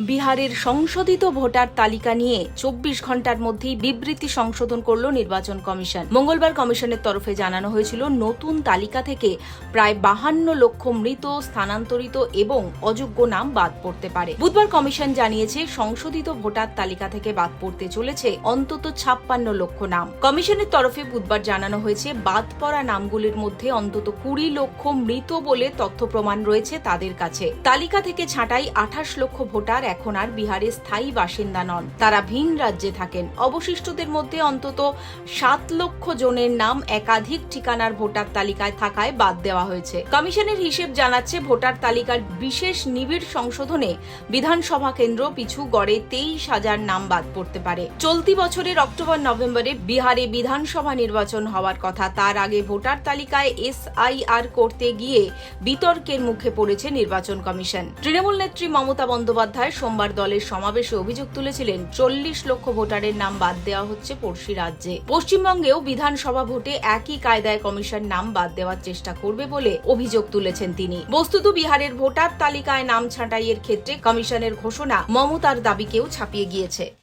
বিহারের সংশোধিত ভোটার তালিকা নিয়ে চব্বিশ ঘণ্টার মধ্যেই বিবৃতি সংশোধন করল নির্বাচন কমিশন। মঙ্গলবার কমিশনের তরফে জানানো হয়েছিল, নতুন তালিকা থেকে প্রায় বাহান্ন লক্ষ মৃত, স্থানান্তরিত এবং অযোগ্য নাম বাদ পড়তে পারে। বুধবার কমিশন জানিয়েছে, সংশোধিত ভোটার তালিকা থেকে বাদ পড়তে চলেছে অন্তত ছাপ্পান্ন লক্ষ নাম। কমিশনের তরফে বুধবার জানানো হয়েছে, বাদ পড়া নামগুলির মধ্যে অন্তত কুড়ি লক্ষ মৃত বলে তথ্য প্রমাণ রয়েছে তাদের কাছে। তালিকা থেকে ছাঁটাই আঠাশ লক্ষ ভোটার এখন আর বিহারে স্থায়ী বাসিন্দা নন। তারা ভিন রাজ্যে থাকেন। অবশিষ্টদের মধ্যে অন্তত সাত লক্ষ জনের নাম একাধিক ঠিকানার ভোটার তালিকায় থাকায় বাদ দেওয়া হয়েছে। কমিশনের হিসেব জানাচ্ছে ভোটার তালিকার বিশেষ নিবিড় সংশোধনে বিধানসভা কেন্দ্র পিছু গড়ে তেইশ হাজার নাম বাদ পড়তে পারে। চলতি বছরের অক্টোবর নভেম্বরে বিহারে বিধানসভা নির্বাচন হওয়ার কথা। তার আগে ভোটার তালিকায় এসআইআর করতে গিয়ে বিতর্কের মুখে পড়েছে নির্বাচন কমিশন। তৃণমূল নেত্রী মমতা বন্দ্যোপাধ্যায় সোমবার দলের সমাবেশে অভিযোগ তুলেছিলেন চল্লিশ লক্ষ ভোটারের নাম বাদ দেওয়া হচ্ছে পড়শি রাজ্যে। পশ্চিমবঙ্গেও বিধানসভা ভোটে একই কায়দায় কমিশন নাম বাদ দেওয়ার চেষ্টা করবে বলে অভিযোগ তুলেছেন তিনি। বস্তুত বিহারের ভোটার তালিকায় নাম ছাঁটাইয়ের ক্ষেত্রে কমিশনের ঘোষণা মমতার দাবিকেও ছাপিয়ে গিয়েছে।